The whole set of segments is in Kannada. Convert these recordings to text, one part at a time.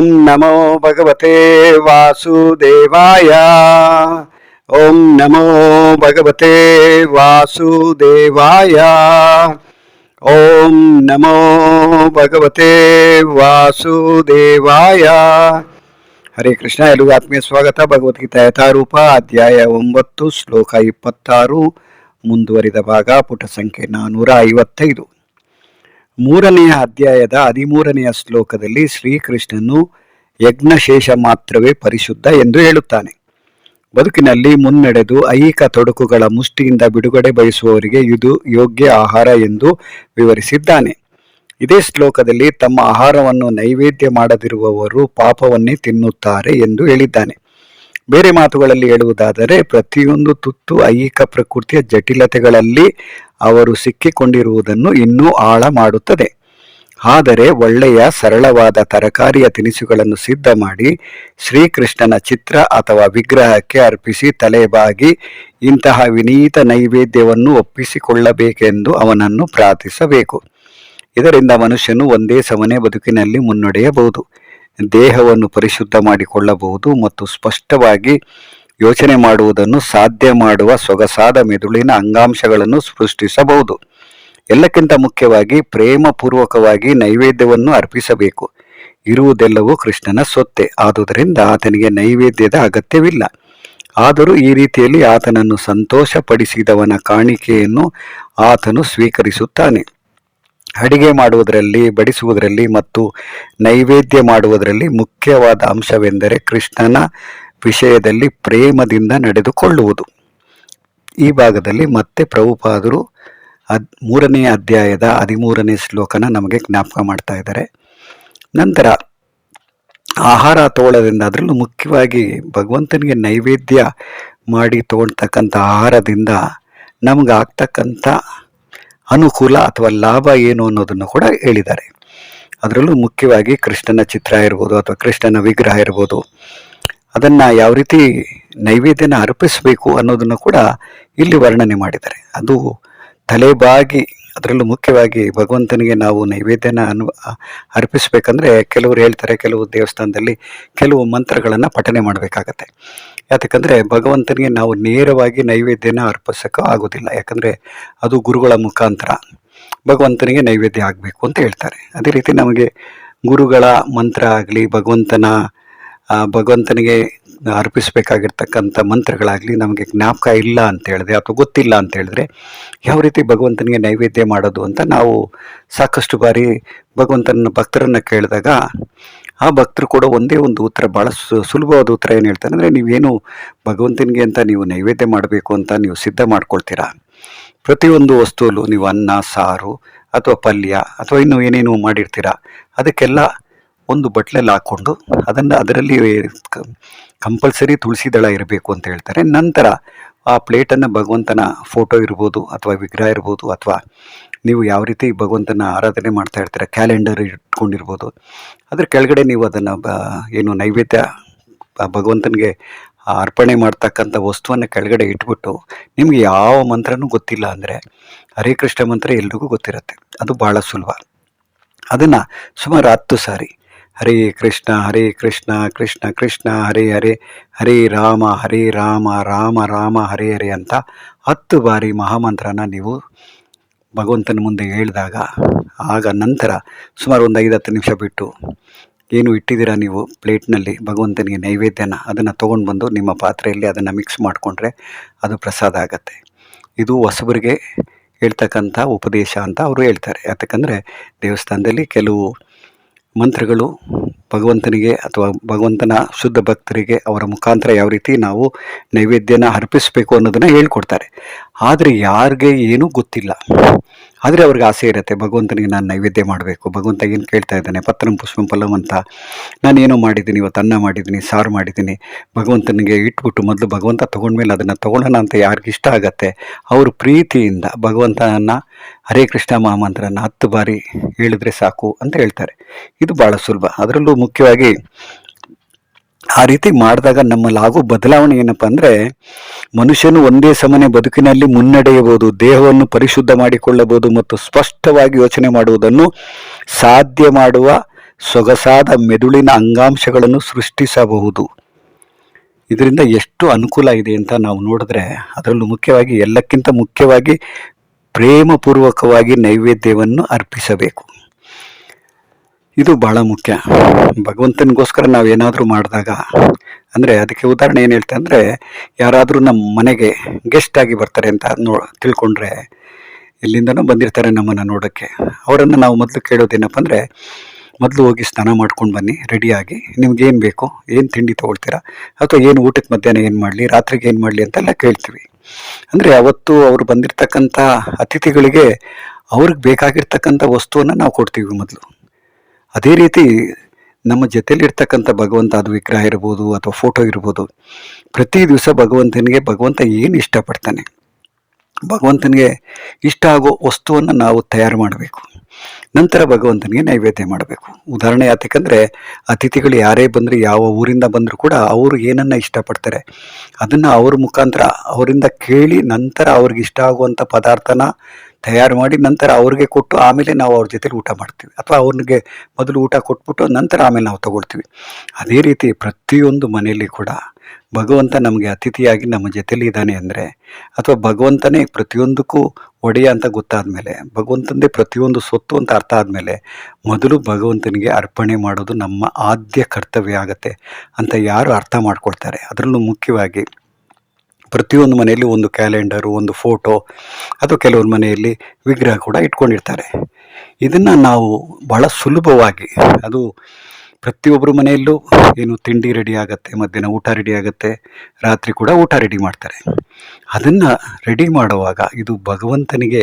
ಓಂ ನಮೋ ಭಗವತೆ ವಾಸುದೇವಾಯ ಓಂ ನಮೋ ಭಗವತೆ ವಾಸುದೇವಾಯ ಓಂ ನಮೋ ಭಗವತೆ ವಾಸುದೇವಾಯ ಹರೇ ಕೃಷ್ಣ ಎಲ್ಲರಿಗೂ ಆತ್ಮೀಯ ಸ್ವಾಗತ ಭಗವದ್ಗೀತಾ ಯಥಾರೂಪ ಅಧ್ಯಾಯ ಒಂಬತ್ತು, ಶ್ಲೋಕ ಇಪ್ಪತ್ತಾರು, ಮುಂದುವರಿದ ಭಾಗ, ಪುಟ ಸಂಖ್ಯೆ ನಾನ್ನೂರ ಐವತ್ತೈದು. ಮೂರನೆಯ ಅಧ್ಯಾಯದ ಹದಿಮೂರನೆಯ ಶ್ಲೋಕದಲ್ಲಿ ಶ್ರೀಕೃಷ್ಣನು ಯಜ್ಞಶೇಷ ಮಾತ್ರವೇ ಪರಿಶುದ್ಧ ಎಂದು ಹೇಳುತ್ತಾನೆ. ಬದುಕಿನಲ್ಲಿ ಮುನ್ನಡೆದು ಐಹಿಕ ತೊಡಕುಗಳ ಮುಷ್ಟಿಯಿಂದ ಬಿಡುಗಡೆ ಬಯಸುವವರಿಗೆ ಇದು ಯೋಗ್ಯ ಆಹಾರ ಎಂದು ವಿವರಿಸಿದ್ದಾನೆ. ಇದೇ ಶ್ಲೋಕದಲ್ಲಿ ತಮ್ಮ ಆಹಾರವನ್ನು ನೈವೇದ್ಯ ಮಾಡದಿರುವವರು ಪಾಪವನ್ನೇ ತಿನ್ನುತ್ತಾರೆ ಎಂದು ಹೇಳಿದ್ದಾನೆ. ಬೇರೆ ಮಾತುಗಳಲ್ಲಿ ಹೇಳುವುದಾದರೆ, ಪ್ರತಿಯೊಂದು ತುತ್ತು ಐಹಿಕ ಪ್ರಕೃತಿಯ ಜಟಿಲತೆಗಳಲ್ಲಿ ಅವರು ಸಿಕ್ಕಿಕೊಂಡಿರುವುದನ್ನು ಇನ್ನೂ ಆಳ ಮಾಡುತ್ತದೆ. ಆದರೆ ಒಳ್ಳೆಯ ಸರಳವಾದ ತರಕಾರಿಯ ತಿನಿಸುಗಳನ್ನು ಸಿದ್ಧ ಮಾಡಿ ಶ್ರೀಕೃಷ್ಣನ ಚಿತ್ರ ಅಥವಾ ವಿಗ್ರಹಕ್ಕೆ ಅರ್ಪಿಸಿ ತಲೆಬಾಗಿ ಇಂತಹ ವಿನೀತ ನೈವೇದ್ಯವನ್ನು ಒಪ್ಪಿಸಿಕೊಳ್ಳಬೇಕೆಂದು ಅವನನ್ನು ಪ್ರಾರ್ಥಿಸಬೇಕು. ಇದರಿಂದ ಮನುಷ್ಯನು ಒಂದೇ ಸಮನೆ ಬದುಕಿನಲ್ಲಿ ಮುನ್ನಡೆಯಬಹುದು. ದೇಹವನ್ನು ಪರಿಶುದ್ಧ ಮಾಡಿಕೊಳ್ಳಬಹುದು ಮತ್ತು ಸ್ಪಷ್ಟವಾಗಿ ಯೋಚನೆ ಮಾಡುವುದನ್ನು ಸಾಧ್ಯ ಮಾಡುವ ಸೊಗಸಾದ ಮೆದುಳಿನ ಅಂಗಾಂಶಗಳನ್ನು ಸೃಷ್ಟಿಸಬಹುದು. ಎಲ್ಲಕ್ಕಿಂತ ಮುಖ್ಯವಾಗಿ ಪ್ರೇಮಪೂರ್ವಕವಾಗಿ ನೈವೇದ್ಯವನ್ನು ಅರ್ಪಿಸಬೇಕು. ಇರುವುದೆಲ್ಲವೂ ಕೃಷ್ಣನ ಸೊತ್ತೆ. ಆದುದರಿಂದ ಆತನಿಗೆ ನೈವೇದ್ಯದ ಅಗತ್ಯವಿಲ್ಲ. ಆದರೂ ಈ ರೀತಿಯಲ್ಲಿ ಆತನನ್ನು ಸಂತೋಷಪಡಿಸಿದವನ ಕಾಣಿಕೆಯನ್ನು ಆತನು ಸ್ವೀಕರಿಸುತ್ತಾನೆ. ಅಡಿಗೆ ಮಾಡುವುದರಲ್ಲಿ, ಬಡಿಸುವುದರಲ್ಲಿ ಮತ್ತು ನೈವೇದ್ಯ ಮಾಡುವುದರಲ್ಲಿ ಮುಖ್ಯವಾದ ಅಂಶವೆಂದರೆ ಕೃಷ್ಣನ ವಿಷಯದಲ್ಲಿ ಪ್ರೇಮದಿಂದ ನಡೆದುಕೊಳ್ಳುವುದು. ಈ ಭಾಗದಲ್ಲಿ ಮತ್ತೆ ಪ್ರಭುಪಾದರು ಅದ್ ಮೂರನೇ ಅಧ್ಯಾಯದ ಹದಿಮೂರನೇ ಶ್ಲೋಕನ ನಮಗೆ ಜ್ಞಾಪಕ ಮಾಡ್ತಾ ಇದ್ದಾರೆ. ನಂತರ ಆಹಾರ ತೋಳದಿಂದ ಅದರಲ್ಲೂ ಮುಖ್ಯವಾಗಿ ಭಗವಂತನಿಗೆ ನೈವೇದ್ಯ ಮಾಡಿ ತಗೊಳ್ತಕ್ಕಂಥ ಆಹಾರದಿಂದ ನಮ್ಗೆ ಆಗ್ತಕ್ಕಂಥ ಅನುಕೂಲ ಅಥವಾ ಲಾಭ ಏನು ಅನ್ನೋದನ್ನು ಕೂಡ ಹೇಳಿದ್ದಾರೆ. ಅದರಲ್ಲೂ ಮುಖ್ಯವಾಗಿ ಕೃಷ್ಣನ ಚಿತ್ರ ಇರ್ಬೋದು ಅಥವಾ ಕೃಷ್ಣನ ವಿಗ್ರಹ ಇರ್ಬೋದು. ಅದನ್ನು ಯಾವ ರೀತಿ ನೈವೇದ್ಯನ ಅರ್ಪಿಸಬೇಕು ಅನ್ನೋದನ್ನು ಕೂಡ ಇಲ್ಲಿ ವರ್ಣನೆ ಮಾಡಿದ್ದಾರೆ. ಅದು ತಲೆಬಾಗಿ, ಅದರಲ್ಲೂ ಮುಖ್ಯವಾಗಿ ಭಗವಂತನಿಗೆ ನಾವು ನೈವೇದ್ಯನ ಅನು ಅರ್ಪಿಸಬೇಕಂದ್ರೆ ಕೆಲವರು ಹೇಳ್ತಾರೆ, ಕೆಲವು ದೇವಸ್ಥಾನದಲ್ಲಿ ಕೆಲವು ಮಂತ್ರಗಳನ್ನು ಪಠನೆ ಮಾಡಬೇಕಾಗತ್ತೆ. ಯಾಕಂದರೆ ಭಗವಂತನಿಗೆ ನಾವು ನೇರವಾಗಿ ನೈವೇದ್ಯನ ಅರ್ಪಿಸೋಕೆ ಆಗೋದಿಲ್ಲ. ಯಾಕಂದರೆ ಅದು ಗುರುಗಳ ಮುಖಾಂತರ ಭಗವಂತನಿಗೆ ನೈವೇದ್ಯ ಆಗಬೇಕು ಅಂತ ಹೇಳ್ತಾರೆ. ಅದೇ ರೀತಿ ನಮಗೆ ಗುರುಗಳ ಮಂತ್ರ ಆಗಲಿ, ಭಗವಂತನ ಭಗವಂತನಿಗೆ ಅರ್ಪಿಸಬೇಕಾಗಿರ್ತಕ್ಕಂಥ ಮಂತ್ರಗಳಾಗಲಿ ನಮಗೆ ಜ್ಞಾಪಕ ಇಲ್ಲ ಅಂತ ಹೇಳಿದ್ರೆ ಅಥವಾ ಗೊತ್ತಿಲ್ಲ ಅಂತ ಹೇಳಿದ್ರೆ ಯಾವ ರೀತಿ ಭಗವಂತನಿಗೆ ನೈವೇದ್ಯ ಮಾಡೋದು ಅಂತ ನಾವು ಸಾಕಷ್ಟು ಬಾರಿ ಭಗವಂತನ ಭಕ್ತರನ್ನು ಕೇಳಿದಾಗ ಆ ಭಕ್ತರು ಕೂಡ ಒಂದೇ ಒಂದು ಉತ್ತರ ಭಾಳ ಸುಲಭವಾದ ಉತ್ತರ ಏನು ಹೇಳ್ತಾರೆ ಅಂದರೆ ನೀವೇನು ಭಗವಂತನಿಗೆ ಅಂತ ನೀವು ನೈವೇದ್ಯ ಮಾಡಬೇಕು ಅಂತ ನೀವು ಸಿದ್ಧ ಮಾಡ್ಕೊಳ್ತೀರಾ? ಪ್ರತಿಯೊಂದು ವಸ್ತುವಲ್ಲೂ ನೀವು ಅನ್ನ, ಸಾರು ಅಥವಾ ಪಲ್ಯ ಅಥವಾ ಇನ್ನೂ ಏನೇನು ಮಾಡಿರ್ತೀರಾ? ಅದಕ್ಕೆಲ್ಲ ಒಂದು ಬಟ್ಲಲ್ಲಿ ಹಾಕ್ಕೊಂಡು ಅದನ್ನು ಅದರಲ್ಲಿ ಕಂಪಲ್ಸರಿ ತುಳಸಿ ದಳ ಇರಬೇಕು ಅಂತ ಹೇಳ್ತಾರೆ. ನಂತರ ಆ ಪ್ಲೇಟನ್ನು ಭಗವಂತನ ಫೋಟೋ ಇರ್ಬೋದು ಅಥವಾ ವಿಗ್ರಹ ಇರ್ಬೋದು ಅಥವಾ ನೀವು ಯಾವ ರೀತಿ ಭಗವಂತನ ಆರಾಧನೆ ಮಾಡ್ತಾ ಇರ್ತೀರ ಕ್ಯಾಲೆಂಡರ್ ಇಟ್ಕೊಂಡಿರ್ಬೋದು, ಅದ್ರ ಕೆಳಗಡೆ ನೀವು ಅದನ್ನು ಬ, ಏನು ನೈವೇದ್ಯ ಭಗವಂತನಿಗೆ ಅರ್ಪಣೆ ಮಾಡ್ತಕ್ಕಂಥ ವಸ್ತುವನ್ನು ಕೆಳಗಡೆ ಇಟ್ಬಿಟ್ಟು ನಿಮಗೆ ಯಾವ ಮಂತ್ರನೂ ಗೊತ್ತಿಲ್ಲ ಅಂದರೆ ಹರೇ ಕೃಷ್ಣ ಮಂತ್ರ ಎಲ್ರಿಗೂ ಗೊತ್ತಿರುತ್ತೆ. ಅದು ಭಾಳ ಸುಲಭ. ಅದನ್ನು ಸುಮಾರು ಹತ್ತು ಸಾರಿ ಹರೇ ಕೃಷ್ಣ ಹರೇ ಕೃಷ್ಣ ಕೃಷ್ಣ ಕೃಷ್ಣ, ಹರೇ ಹರೇ ಹರೇ ರಾಮ ಹರೇ ರಾಮ ರಾಮ ರಾಮ, ಹರೇ ಹರೇ ಅಂತ ಹತ್ತು ಬಾರಿ ಮಹಾಮಂತ್ರನ ನೀವು ಭಗವಂತನ ಮುಂದೆ ಹೇಳಿದಾಗ ಆಗ ನಂತರ ಸುಮಾರು ಒಂದು ಐದು ಹತ್ತು ನಿಮಿಷ ಬಿಟ್ಟು ಏನು ಇಟ್ಟಿದ್ದೀರಾ ನೀವು ಪ್ಲೇಟ್ನಲ್ಲಿ ಭಗವಂತನಿಗೆ ನೈವೇದ್ಯನ ಅದನ್ನು ತೊಗೊಂಡು ಬಂದು ನಿಮ್ಮ ಪಾತ್ರೆಯಲ್ಲಿ ಅದನ್ನು ಮಿಕ್ಸ್ ಮಾಡಿಕೊಂಡ್ರೆ ಅದು ಪ್ರಸಾದ ಆಗತ್ತೆ. ಇದು ಹೊಸಬರಿಗೆ ಹೇಳ್ತಕ್ಕಂಥ ಉಪದೇಶ ಅಂತ ಅವರು ಹೇಳ್ತಾರೆ. ಯಾಕಂದರೆ ದೇವಸ್ಥಾನದಲ್ಲಿ ಕೆಲವು ಮಂತ್ರಗಳು ಭಗವಂತನಿಗೆ ಅಥವಾ ಭಗವಂತನ ಶುದ್ಧ ಭಕ್ತರಿಗೆ ಅವರ ಮುಖಾಂತರ ಯಾವ ರೀತಿ ನಾವು ನೈವೇದ್ಯನ ಅರ್ಪಿಸಬೇಕು ಅನ್ನೋದನ್ನು ಹೇಳ್ಕೊಡ್ತಾರೆ. ಆದರೆ ಯಾರಿಗೆ ಏನೂ ಗೊತ್ತಿಲ್ಲ. ಆದರೆ ಅವ್ರಿಗೆ ಆಸೆ ಇರುತ್ತೆ, ಭಗವಂತನಿಗೆ ನಾನು ನೈವೇದ್ಯ ಮಾಡಬೇಕು. ಭಗವಂತ ಏನು ಕೇಳ್ತಾ ಇದ್ದಾನೆ? ಪತ್ರಂ ಪುಷ್ಪಂ ಫಲಂ ಅಂತ. ನಾನೇನೋ ಮಾಡಿದ್ದೀನಿ, ಇವತ್ತು ಅನ್ನ ಮಾಡಿದ್ದೀನಿ, ಸಾರು ಮಾಡಿದ್ದೀನಿ. ಭಗವಂತನಿಗೆ ಇಟ್ಬಿಟ್ಟು ಮೊದಲು ಭಗವಂತ ತೊಗೊಂಡ್ಮೇಲೆ ಅದನ್ನು ತೊಗೊಳ್ಳೋಣ ಅಂತ ಯಾರಿಗೆ ಇಷ್ಟ ಆಗತ್ತೆ, ಅವ್ರ ಪ್ರೀತಿಯಿಂದ ಭಗವಂತನನ್ನು ಹರೇ ಕೃಷ್ಣ ಮಹಾಮಂತ್ರನ ಹತ್ತು ಬಾರಿ ಹೇಳಿದ್ರೆ ಸಾಕು ಅಂತ ಹೇಳ್ತಾರೆ. ಇದು ಭಾಳ ಸುಲಭ. ಅದರಲ್ಲೂ ಮುಖ್ಯವಾಗಿ ಆ ರೀತಿ ಮಾಡಿದಾಗ ನಮ್ಮಲ್ಲಿ ಆಗೋ ಬದಲಾವಣೆ ಏನಪ್ಪ ಅಂದರೆ ಮನುಷ್ಯನು ಒಂದೇ ಸಮನೆ ಬದುಕಿನಲ್ಲಿ ಮುನ್ನಡೆಯಬಹುದು, ದೇಹವನ್ನು ಪರಿಶುದ್ಧ ಮಾಡಿಕೊಳ್ಳಬಹುದು ಮತ್ತು ಸ್ಪಷ್ಟವಾಗಿ ಯೋಚನೆ ಮಾಡುವುದನ್ನು ಸಾಧ್ಯ ಮಾಡುವ ಸೊಗಸಾದ ಮೆದುಳಿನ ಅಂಗಾಂಶಗಳನ್ನು ಸೃಷ್ಟಿಸಬಹುದು. ಇದರಿಂದ ಎಷ್ಟು ಅನುಕೂಲ ಇದೆ ಅಂತ ನಾವು ನೋಡಿದ್ರೆ ಅದರಲ್ಲೂ ಮುಖ್ಯವಾಗಿ ಎಲ್ಲಕ್ಕಿಂತ ಮುಖ್ಯವಾಗಿ ಪ್ರೇಮಪೂರ್ವಕವಾಗಿ ನೈವೇದ್ಯವನ್ನು ಅರ್ಪಿಸಬೇಕು. ಇದು ಬಹಳ ಮುಖ್ಯ. ಭಗವಂತನಿಗೋಸ್ಕರ ನಾವು ಏನಾದರೂ ಮಾಡಿದಾಗ, ಅಂದರೆ ಅದಕ್ಕೆ ಉದಾಹರಣೆ ಏನು ಹೇಳ್ತೆ ಅಂದರೆ, ಯಾರಾದರೂ ನಮ್ಮ ಮನೆಗೆ ಗೆಸ್ಟ್ ಆಗಿ ಬರ್ತಾರೆ ಅಂತ ನೋ, ತಿಳ್ಕೊಂಡ್ರೆ, ಎಲ್ಲಿಂದನೋ ಬಂದಿರ್ತಾರೆ ನಮ್ಮನ್ನು ನೋಡೋಕ್ಕೆ. ಅವರನ್ನು ನಾವು ಮೊದಲು ಕೇಳೋದೇನಪ್ಪ ಅಂದರೆ, ಮೊದಲು ಹೋಗಿ ಸ್ನಾನ ಮಾಡ್ಕೊಂಡು ಬನ್ನಿ ರೆಡಿಯಾಗಿ ನಿಮ್ಗೆ ಏನು ಬೇಕು, ಏನು ತಿಂಡಿ ತೊಗೊಳ್ತೀರಾ, ಅಥವಾ ಏನು ಊಟಕ್ಕೆ ಮಧ್ಯಾಹ್ನ ಏನು ಮಾಡಲಿ, ರಾತ್ರಿಗೆ ಏನು ಮಾಡಲಿ ಅಂತೆಲ್ಲ ಕೇಳ್ತೀವಿ. ಅಂದರೆ ಅವತ್ತು ಅವರು ಬಂದಿರತಕ್ಕಂಥ ಅತಿಥಿಗಳಿಗೆ ಅವ್ರಿಗೆ ಬೇಕಾಗಿರ್ತಕ್ಕಂಥ ವಸ್ತುವನ್ನು ನಾವು ಕೊಡ್ತೀವಿ ಮೊದಲು. ಅದೇ ರೀತಿ ನಮ್ಮ ಜೊತೆಯಲ್ಲಿರ್ತಕ್ಕಂಥ ಭಗವಂತ, ಅದು ವಿಗ್ರಹ ಇರ್ಬೋದು ಅಥವಾ ಫೋಟೋ ಇರ್ಬೋದು, ಪ್ರತಿ ದಿವಸ ಭಗವಂತನಿಗೆ ಭಗವಂತ ಏನು ಇಷ್ಟಪಡ್ತಾನೆ? ಭಗವಂತನಿಗೆ ಇಷ್ಟ ಆಗೋ ವಸ್ತುವನ್ನು ನಾವು ತಯಾರು ಮಾಡಬೇಕು. ನಂತರ ಭಗವಂತನಿಗೆ ನೈವೇದ್ಯ ಮಾಡಬೇಕು. ಉದಾಹರಣೆ ಯಾತಕ್ಕಂದರೆ, ಅತಿಥಿಗಳು ಯಾರೇ ಬಂದರೂ, ಯಾವ ಊರಿಂದ ಬಂದರೂ ಕೂಡ ಅವರು ಏನನ್ನು ಇಷ್ಟಪಡ್ತಾರೆ, ಅದನ್ನು ಅವ್ರ ಮುಖಾಂತರ, ಅವರಿಂದ ಕೇಳಿ ನಂತರ ಅವ್ರಿಗೆ ಇಷ್ಟ ಆಗುವಂಥ ಪದಾರ್ಥನ ತಯಾರು ಮಾಡಿ ನಂತರ ಅವ್ರಿಗೆ ಕೊಟ್ಟು ಆಮೇಲೆ ನಾವು ಅವ್ರ ಜೊತೆಲಿ ಊಟ ಮಾಡ್ತೀವಿ. ಅಥವಾ ಅವ್ರಿಗೆ ಮೊದಲು ಊಟ ಕೊಟ್ಬಿಟ್ಟು ನಂತರ ಆಮೇಲೆ ನಾವು ತಗೊಳ್ತೀವಿ. ಅದೇ ರೀತಿ ಪ್ರತಿಯೊಂದು ಮನೆಯಲ್ಲಿ ಕೂಡ ಭಗವಂತ ನಮಗೆ ಅತಿಥಿಯಾಗಿ ನಮ್ಮ ಜೊತೆಲಿ ಇದ್ದಾನೆ ಅಂದರೆ ಅಥವಾ ಭಗವಂತನೇ ಪ್ರತಿಯೊಂದಕ್ಕೂ ಒಡೆಯ ಅಂತ ಗೊತ್ತಾದ ಮೇಲೆ ಭಗವಂತಂದೇ ಪ್ರತಿಯೊಂದು ಸೊತ್ತು ಅಂತ ಅರ್ಥ ಆದಮೇಲೆ ಮೊದಲು ಭಗವಂತನಿಗೆ ಅರ್ಪಣೆ ಮಾಡೋದು ನಮ್ಮ ಆದ್ಯ ಕರ್ತವ್ಯ ಆಗುತ್ತೆ ಅಂತ ಯಾರು ಅರ್ಥ ಮಾಡ್ಕೊಳ್ತಾರೆ. ಅದರಲ್ಲೂ ಮುಖ್ಯವಾಗಿ ಪ್ರತಿಯೊಂದು ಮನೆಯಲ್ಲಿ ಒಂದು ಕ್ಯಾಲೆಂಡರು ಒಂದು ಫೋಟೋ ಅಥವಾ ಕೆಲವೊಂದು ಮನೆಯಲ್ಲಿ ವಿಗ್ರಹ ಕೂಡ ಇಟ್ಕೊಂಡಿರ್ತಾರೆ. ಇದನ್ನು ನಾವು ಬಹಳ ಸುಲಭವಾಗಿ, ಅದು ಪ್ರತಿಯೊಬ್ಬರ ಮನೆಯಲ್ಲೂ ಏನು ತಿಂಡಿ ರೆಡಿ ಆಗುತ್ತೆ, ಮಧ್ಯಾಹ್ನ ಊಟ ರೆಡಿ ಆಗುತ್ತೆ, ರಾತ್ರಿ ಕೂಡ ಊಟ ರೆಡಿ ಮಾಡ್ತಾರೆ. ಅದನ್ನು ರೆಡಿ ಮಾಡುವಾಗ ಇದು ಭಗವಂತನಿಗೆ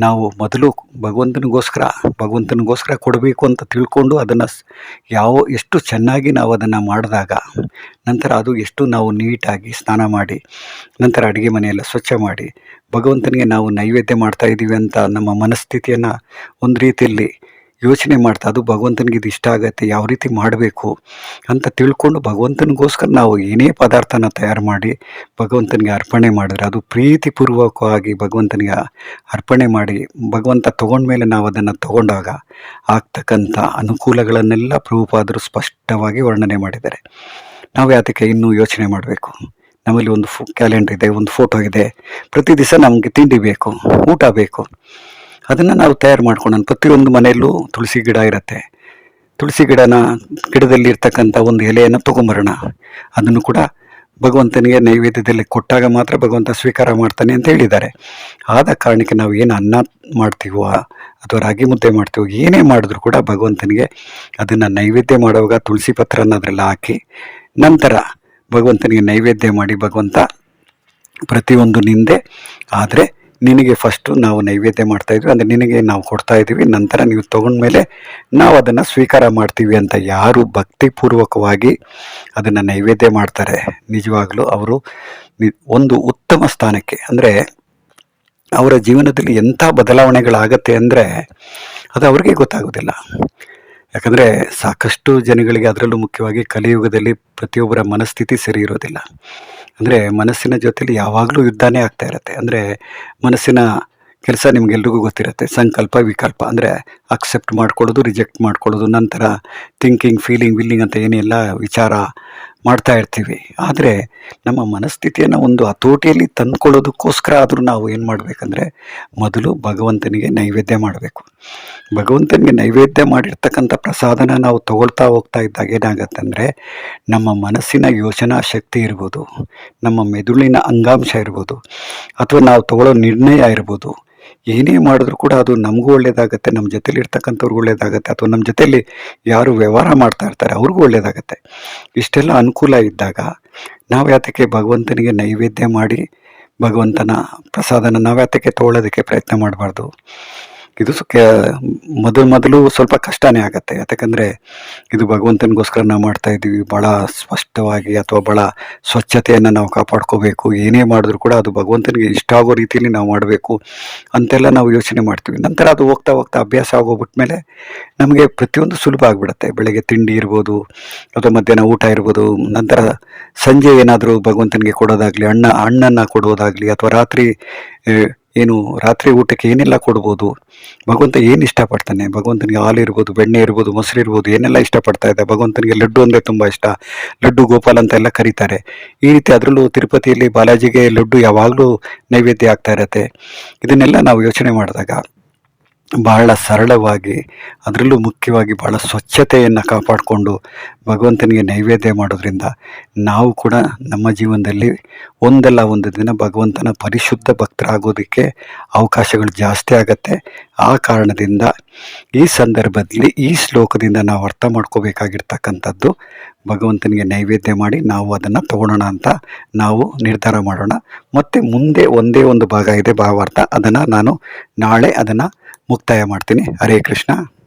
ನಾವು ಮೊದಲು ಭಗವಂತನಿಗೋಸ್ಕರ ಭಗವಂತನಿಗೋಸ್ಕರ ಕೊಡಬೇಕು ಅಂತ ತಿಳ್ಕೊಂಡು ಅದನ್ನು ಯಾವ, ಎಷ್ಟು ಚೆನ್ನಾಗಿ ನಾವು ಅದನ್ನು ಮಾಡಿದಾಗ, ನಂತರ ಅದು ಎಷ್ಟು ನಾವು ನೀಟಾಗಿ ಸ್ನಾನ ಮಾಡಿ, ನಂತರ ಅಡುಗೆ ಮನೆಯೆಲ್ಲ ಸ್ವಚ್ಛ ಮಾಡಿ, ಭಗವಂತನಿಗೆ ನಾವು ನೈವೇದ್ಯ ಮಾಡ್ತಾ ಇದ್ದೀವಿ ಅಂತ ನಮ್ಮ ಮನಸ್ಥಿತಿಯನ್ನು ಒಂದು ರೀತಿಯಲ್ಲಿ ಯೋಚನೆ ಮಾಡ್ತಾ, ಅದು ಭಗವಂತನಿಗೆ ಇದು ಇಷ್ಟ ಆಗುತ್ತೆ, ಯಾವ ರೀತಿ ಮಾಡಬೇಕು ಅಂತ ತಿಳ್ಕೊಂಡು ಭಗವಂತನಿಗೋಸ್ಕರ ನಾವು ಏನೇ ಪದಾರ್ಥನ ತಯಾರು ಮಾಡಿ ಭಗವಂತನಿಗೆ ಅರ್ಪಣೆ ಮಾಡಿದ್ರೆ, ಅದು ಪ್ರೀತಿಪೂರ್ವಕವಾಗಿ ಭಗವಂತನಿಗೆ ಅರ್ಪಣೆ ಮಾಡಿ, ಭಗವಂತ ತೊಗೊಂಡ್ಮೇಲೆ ನಾವು ಅದನ್ನು ತಗೊಂಡಾಗ ಆಗ್ತಕ್ಕಂಥ ಅನುಕೂಲಗಳನ್ನೆಲ್ಲ ಪ್ರಭುಪಾದರು ಸ್ಪಷ್ಟವಾಗಿ ವರ್ಣನೆ ಮಾಡಿದ್ದಾರೆ. ನಾವು ಯಾತಕ್ಕೆ ಇನ್ನೂ ಯೋಚನೆ ಮಾಡಬೇಕು. ನಮ್ಮಲ್ಲಿ ಒಂದು ಫೋ, ಕ್ಯಾಲೆಂಡರ್ ಇದೆ, ಒಂದು ಫೋಟೋ ಇದೆ. ಪ್ರತಿ ದಿವಸ ನಮಗೆ ತಿಂಡಿ ಬೇಕು, ಊಟ ಬೇಕು. ಅದನ್ನು ನಾವು ತಯಾರು ಮಾಡ್ಕೊಂಡು ಪ್ರತಿಯೊಂದು ಮನೆಯಲ್ಲೂ ತುಳಸಿ ಗಿಡ ಇರುತ್ತೆ. ತುಳಸಿ ಗಿಡನ ಗಿಡದಲ್ಲಿರ್ತಕ್ಕಂಥ ಒಂದು ಎಲೆಯನ್ನು ತೊಗೊಂಬರೋಣ. ಅದನ್ನು ಕೂಡ ಭಗವಂತನಿಗೆ ನೈವೇದ್ಯದಲ್ಲಿ ಕೊಟ್ಟಾಗ ಮಾತ್ರ ಭಗವಂತ ಸ್ವೀಕಾರ ಮಾಡ್ತಾನೆ ಅಂತ ಹೇಳಿದ್ದಾರೆ. ಆದ ಕಾರಣಕ್ಕೆ ನಾವು ಏನು ಅನ್ನ ಮಾಡ್ತೀವೋ, ಅಥವಾ ರಾಗಿ ಮುದ್ದೆ ಮಾಡ್ತೀವೋ, ಏನೇ ಮಾಡಿದ್ರು ಕೂಡ ಭಗವಂತನಿಗೆ ಅದನ್ನು ನೈವೇದ್ಯ ಮಾಡುವಾಗ ತುಳಸಿ ಪತ್ರನ ಅದರಲ್ಲಿ ಹಾಕಿ, ನಂತರ ಭಗವಂತನಿಗೆ ನೈವೇದ್ಯ ಮಾಡಿ ಭಗವಂತ ಪ್ರತಿಯೊಂದು ನಿಂದೆ, ಆದರೆ ನಿನಗೆ ಫಸ್ಟು ನಾವು ನೈವೇದ್ಯ ಮಾಡ್ತಾ ಇದ್ವಿ, ಅಂದರೆ ನಿನಗೆ ನಾವು ಕೊಡ್ತಾ ಇದ್ದೀವಿ, ನಂತರ ನೀವು ತೊಗೊಂಡ್ಮೇಲೆ ನಾವು ಅದನ್ನು ಸ್ವೀಕಾರ ಮಾಡ್ತೀವಿ ಅಂತ ಯಾರು ಭಕ್ತಿಪೂರ್ವಕವಾಗಿ ಅದನ್ನು ನೈವೇದ್ಯ ಮಾಡ್ತಾರೆ. ನಿಜವಾಗಲೂ ಅವರು ಒಂದು ಉತ್ತಮ ಸ್ಥಾನಕ್ಕೆ, ಅಂದರೆ ಅವರ ಜೀವನದಲ್ಲಿ ಎಂಥ ಬದಲಾವಣೆಗಳಾಗತ್ತೆ ಅಂದರೆ ಅದು ಅವ್ರಿಗೆ ಗೊತ್ತಾಗೋದಿಲ್ಲ. ಯಾಕಂದರೆ ಸಾಕಷ್ಟು ಜನಗಳಿಗೆ ಅದರಲ್ಲೂ ಮುಖ್ಯವಾಗಿ ಕಲಿಯುಗದಲ್ಲಿ ಪ್ರತಿಯೊಬ್ಬರ ಮನಸ್ಥಿತಿ ಸರಿ ಇರೋದಿಲ್ಲ. ಅಂದರೆ ಮನಸ್ಸಿನ ಜೊತೆಲಿ ಯಾವಾಗಲೂ ಯುದ್ಧನೇ ಆಗ್ತಾ ಇರುತ್ತೆ. ಅಂದರೆ ಮನಸ್ಸಿನ ಕೆಲಸ ನಿಮಗೆಲ್ರಿಗೂ ಗೊತ್ತಿರುತ್ತೆ. ಸಂಕಲ್ಪ, ವಿಕಲ್ಪ. ಅಂದರೆ ಅಕ್ಸೆಪ್ಟ್ ಮಾಡ್ಕೊಳ್ಳೋದು ರಿಜೆಕ್ಟ್ ಮಾಡ್ಕೊಳ್ಳೋದು, ನಂತರ ಥಿಂಕಿಂಗ್ ಫೀಲಿಂಗ್ ವಿಲ್ಲಿಂಗ್ ಅಂತ ಏನೆಲ್ಲ ವಿಚಾರ ಮಾಡ್ತಾ ಇರ್ತೀವಿ. ಆದರೆ ನಮ್ಮ ಮನಸ್ಥಿತಿಯನ್ನು ಒಂದು ಹತೋಟಿಯಲ್ಲಿ ತಂದುಕೊಳ್ಳೋದಕ್ಕೋಸ್ಕರ ಆದರೂ ನಾವು ಏನು ಮಾಡಬೇಕಂದ್ರೆ ಮೊದಲು ಭಗವಂತನಿಗೆ ನೈವೇದ್ಯ ಮಾಡಬೇಕು. ಭಗವಂತನಿಗೆ ನೈವೇದ್ಯ ಮಾಡಿರ್ತಕ್ಕಂಥ ಪ್ರಸಾದನ ನಾವು ತಗೊಳ್ತಾ ಹೋಗ್ತಾ ಇದ್ದಾಗ ಏನಾಗತ್ತೆ ಅಂದರೆ ನಮ್ಮ ಮನಸ್ಸಿನ ಯೋಚನಾ ಶಕ್ತಿ ಇರ್ಬೋದು, ನಮ್ಮ ಮೆದುಳಿನ ಅಂಗಾಂಶ ಇರ್ಬೋದು, ಅಥವಾ ನಾವು ತಗೊಳ್ಳೋ ನಿರ್ಣಯ ಇರ್ಬೋದು ಏನೇ ಮಾಡಿದ್ರು ಕೂಡ ಅದು ನಮಗೂ ಒಳ್ಳೇದಾಗತ್ತೆ, ನಮ್ಮ ಜೊತೆಲಿ ಇರ್ತಕ್ಕಂಥವ್ರಿಗೂ ಒಳ್ಳೇದಾಗತ್ತೆ, ಅಥವಾ ನಮ್ಮ ಜೊತೆಲಿ ಯಾರು ವ್ಯವಹಾರ ಮಾಡ್ತಾ ಇರ್ತಾರೆ ಅವ್ರಿಗೂ ಒಳ್ಳೇದಾಗತ್ತೆ. ಇಷ್ಟೆಲ್ಲ ಅನುಕೂಲ ಇದ್ದಾಗ ನಾವು ಯಾತಕ್ಕೆ ಭಗವಂತನಿಗೆ ನೈವೇದ್ಯ ಮಾಡಿ ಭಗವಂತನ ಪ್ರಸಾದನ ನಾವು ಯಾತಕ್ಕೆ ತೊಗೊಳ್ಳೋದಕ್ಕೆ ಪ್ರಯತ್ನ ಮಾಡಬಾರ್ದು? ಇದು ಮೊದಲು ಮೊದಲು ಸ್ವಲ್ಪ ಕಷ್ಟನೇ ಆಗುತ್ತೆ. ಯಾಕಂದರೆ ಇದು ಭಗವಂತನಿಗೋಸ್ಕರ ನಾವು ಮಾಡ್ತಾ ಇದ್ದೀವಿ. ಭಾಳ ಸ್ಪಷ್ಟವಾಗಿ ಅಥವಾ ಭಾಳ ಸ್ವಚ್ಛತೆಯನ್ನು ನಾವು ಕಾಪಾಡ್ಕೋಬೇಕು. ಏನೇ ಮಾಡಿದ್ರು ಕೂಡ ಅದು ಭಗವಂತನಿಗೆ ಇಷ್ಟ ಆಗೋ ರೀತಿಯಲ್ಲಿ ನಾವು ಮಾಡಬೇಕು ಅಂತೆಲ್ಲ ನಾವು ಯೋಚನೆ ಮಾಡ್ತೀವಿ. ನಂತರ ಅದು ಹೋಗ್ತಾ ಹೋಗ್ತಾ ಅಭ್ಯಾಸ ಆಗೋಗ್ಬಿಟ್ಮೇಲೆ ನಮಗೆ ಪ್ರತಿಯೊಂದು ಸುಲಭ ಆಗಿಬಿಡುತ್ತೆ. ಬೆಳಗ್ಗೆ ತಿಂಡಿ ಇರ್ಬೋದು, ಅಥವಾ ಮಧ್ಯಾಹ್ನ ಊಟ ಇರ್ಬೋದು, ನಂತರ ಸಂಜೆ ಏನಾದರೂ ಭಗವಂತನಿಗೆ ಕೊಡೋದಾಗಲಿ ಅಣ್ಣ ಹಣ್ಣನ್ನು ಕೊಡೋದಾಗಲಿ, ಅಥವಾ ರಾತ್ರಿ ಏನು ರಾತ್ರಿ ಊಟಕ್ಕೆ ಏನೆಲ್ಲ ಕೊಡ್ಬೋದು? ಭಗವಂತ ಏನು ಇಷ್ಟಪಡ್ತಾನೆ? ಭಗವಂತನಿಗೆ ಹಾಲು ಇರ್ಬೋದು, ಬೆಣ್ಣೆ ಇರ್ಬೋದು, ಮೊಸರು ಇರ್ಬೋದು, ಏನೆಲ್ಲ ಇಷ್ಟಪಡ್ತಾ ಇದೆ ಭಗವಂತನಿಗೆ ಲಡ್ಡು ಅಂದರೆ ತುಂಬ ಇಷ್ಟ. ಲಡ್ಡು ಗೋಪಾಲ್ ಅಂತ ಎಲ್ಲ ಕರೀತಾರೆ. ಈ ರೀತಿ ಅದರಲ್ಲೂ ತಿರುಪತಿಯಲ್ಲಿ ಬಾಲಾಜಿಗೆ ಲಡ್ಡು ಯಾವಾಗಲೂ ನೈವೇದ್ಯ ಆಗ್ತಾ ಇರತ್ತೆ. ಇದನ್ನೆಲ್ಲ ನಾವು ಯೋಚನೆ ಮಾಡಿದಾಗ ಬಹಳ ಸರಳವಾಗಿ, ಅದರಲ್ಲೂ ಮುಖ್ಯವಾಗಿ ಬಹಳ ಸ್ವಚ್ಛತೆಯನ್ನು ಕಾಪಾಡಿಕೊಂಡು ಭಗವಂತನಿಗೆ ನೈವೇದ್ಯ ಮಾಡೋದ್ರಿಂದ ನಾವು ಕೂಡ ನಮ್ಮ ಜೀವನದಲ್ಲಿ ಒಂದಲ್ಲ ಒಂದು ದಿನ ಭಗವಂತನ ಪರಿಶುದ್ಧ ಭಕ್ತರಾಗೋದಕ್ಕೆ ಅವಕಾಶಗಳು ಜಾಸ್ತಿ ಆಗತ್ತೆ. ಆ ಕಾರಣದಿಂದ ಈ ಸಂದರ್ಭದಲ್ಲಿ ಈ ಶ್ಲೋಕದಿಂದ ನಾವು ಅರ್ಥ ಮಾಡ್ಕೋಬೇಕಾಗಿರ್ತಕ್ಕಂಥದ್ದು ಭಗವಂತನಿಗೆ ನೈವೇದ್ಯ ಮಾಡಿ ನಾವು ಅದನ್ನು ತಗೊಳ್ಳೋಣ ಅಂತ ನಾವು ನಿರ್ಧಾರ ಮಾಡೋಣ. ಮತ್ತು ಮುಂದೆ ಒಂದೇ ಒಂದು ಭಾಗ ಇದೆ ಭಾವಾರ್ಥ. ಅದನ್ನು ನಾನು ನಾಳೆ ಅದನ್ನು ಮುಕ್ತಾಯ ಮಾಡ್ತೀನಿ. ಹರೇ ಕೃಷ್ಣ.